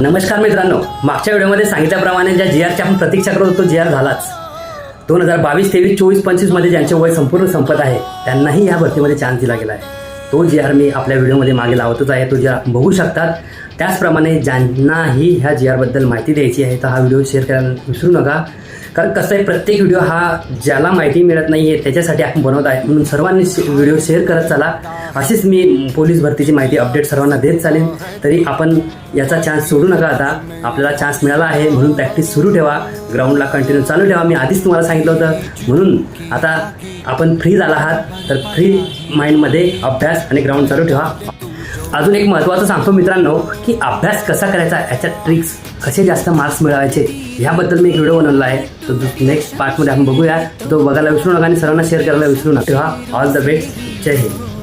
नमस्कार मित्रांनो मागच्या व्हिडिओमध्ये सांगितल्याप्रमाणे ज्या जी आरची आपण प्रतीक्षा करत होतो जी आर झालाच. दोन हजार बावीस तेवीस चोवीस पंचवीसमध्ये ज्यांचे वय संपूर्ण संपत आहे त्यांनाही या भरतीमध्ये चान्स दिला गेला आहे. तो जी आर मी आपल्या व्हिडिओमध्ये मागे लावतच आहे. तो जी आर बघू शकतात. त्याचप्रमाणे ज्यांनाही ह्या जी आरबद्दल माहिती द्यायची आहे तर हा व्हिडिओ शेअर करायला विसरू नका. कारण कसं आहे प्रत्येक व्हिडिओ हा ज्याला माहिती मिळत नाही आहे त्याच्यासाठी आपण बनवत आहे. म्हणून सर्वांनी व्हिडिओ शेअर करत चला. अशीच मी पोलीस भरतीची माहिती अपडेट सर्वांना देत चालेल तरी आपण याचा चान्स सोडू नका आता. आपल्याला चान्स मिळाला आहे म्हणून प्रॅक्टिस सुरू ठेवा. ग्राउंडला कंटिन्यू चालू ठेवा. मी आधीच तुम्हाला सांगितलं होतं. म्हणून आता आपण फ्री झाला आहात. तर फ्री माइंडमध्ये अभ्यास आणि ग्राउंड चालू ठेवा. अजून एक महत्त्वाचं सांगतो मित्रांनो की अभ्यास कसा करायचा याच्या ट्रिक्स कसे जास्त मार्क्स मिळवायचे ह्याबद्दल मी एक व्हिडिओ बनवला आहे. तो नेक्स्ट पार्टमध्ये आपण बघूया. तो बघायला विसरू नका आणि सर्वांना शेअर करायला विसरू नका. तेव्हा ऑल द बेस्ट जय हिंद.